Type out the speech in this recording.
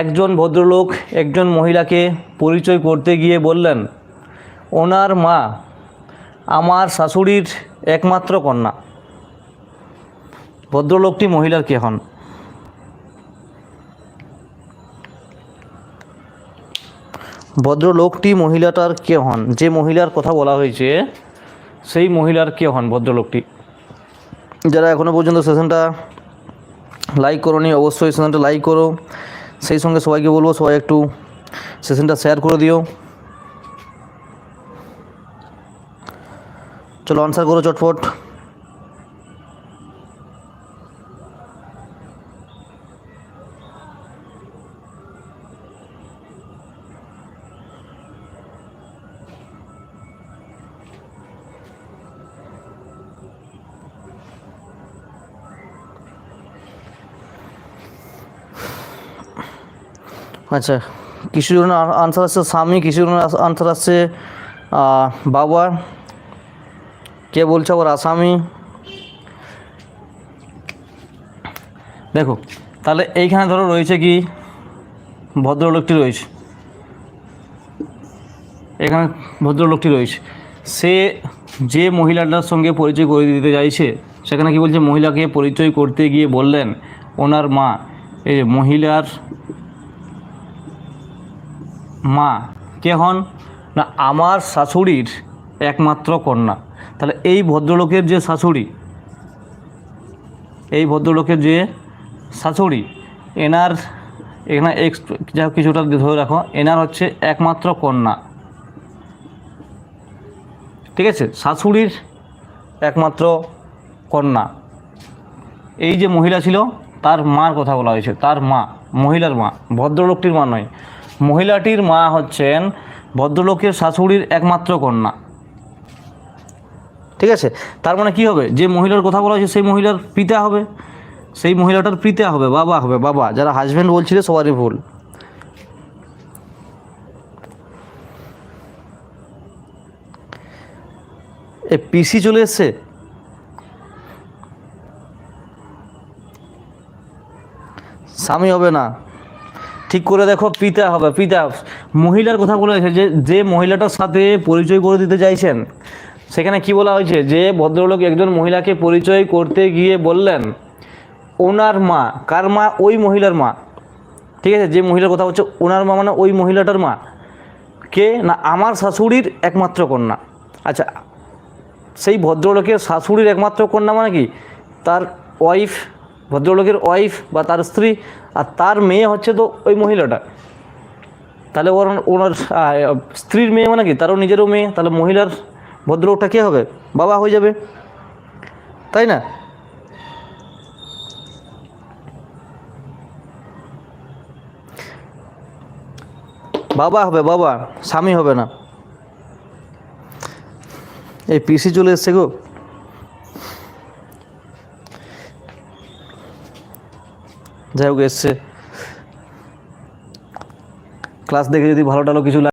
একজন ভদ্রলোক একজন মহিলাকে পরিচয় করতে গিয়ে বললেন, ওনার মা আমার শাশুড়ির একমাত্র কন্যা। ভদ্রলোকটি মহিলার কে হন? ভদ্রলোকটি মহিলাটার কে হন? যে মহিলার কথা বলা হয়েছে, সেই মহিলার কে হন ভদ্রলোকটি? যারা এখনও পর্যন্ত সেশনটা লাইক করোনি, অবশ্যই সেশনটা লাইক করো। সেই সঙ্গে সবাইকে বলব সবাই একটু সেশনটা শেয়ার করে দিও। চলো আনসার করো চটফট আচ্ছা কিছু জনের আনসার আসছে স্বামী কিছু জনের আনসার আসছে বাবা কে বলছে আবার আসামি? দেখো, তাহলে এইখানে ধরো রয়েছে কি? ভদ্রলোকটি রয়েছে। এখানে ভদ্রলোকটি রয়েছে। সে যে মহিলাটার সঙ্গে পরিচয় করে দিতে চাইছে, সেখানে কি বলছে? মহিলাকে পরিচয় করতে গিয়ে বললেন, ওনার মা। এই মহিলার মা, কে হন? না, আমার শাশুড়ির একমাত্র কন্যা। তাহলে এই ভদ্রলোকের যে শাশুড়ি, এই ভদ্রলোকের যে শাশুড়ি, এনার, এখানে এক্স যা কিছুটা ধরে রাখো, এনার হচ্ছে একমাত্র কন্যা। ঠিক আছে? শাশুড়ির একমাত্র কন্যা। এই যে মহিলা ছিল, তার মার কথা বলা হয়েছে, তার মা, মহিলার মা, ভদ্রলোকটির মা নয়। মহিলাটির মা হচ্ছেন ভদ্রলোকের শাশুড়ির একমাত্র কন্যা। ঠিক আছে? তার মানে কি হবে? যে মহিলার কথা বলা হয়েছে, সেই মহিলার পিতা হবে। সেই মহিলাটার পিতা হবে, বাবা হবে, বাবা। যারা হাজব্যান্ড বলছিলে, সবারই ভুল। এ, পিসি চলে এসছে? স্বামী হবে না। ঠিক করে দেখো, পিতা হবে, পিতা। মহিলার কথা বলা হয়েছে যে যে মহিলাটার সাথে পরিচয় করে দিতে চাইছেন, সেখানে কি বলা হয়েছে? যে ভদ্রলোক একজন মহিলাকে পরিচয় করতে গিয়ে বললেন, ওনার মা, কার মা? ওই মহিলার মা। ঠিক আছে, যে মহিলার কথা হচ্ছে, ওনার মা মানে ওই মহিলাটার মা। কে? না, আমার শাশুড়ির একমাত্র কন্যা। আচ্ছা সেই ভদ্রলোকের শাশুড়ির একমাত্র কন্যা মানে কি? তার ওয়াইফ ভদ্রলোকের ওয়াইফ বা তার স্ত্রী আর তার মেয়ে হচ্ছে তো ওই মহিলাটা। তাহলে ওর, ওনার স্ত্রীর মেয়ে মানে কি? তারও নিজেরও মেয়ে, তাহলে মহিলার ভদ্রলোকটা কে হবে? বাবা হয়ে যাবে। তাই না? বাবা হবে, বাবা। স্বামী হবে না। এই পিসি চলে এসছে গো। যাই হোক এসছে। ক্লাস দেখে যদি ভালো টালো কিছু লাগে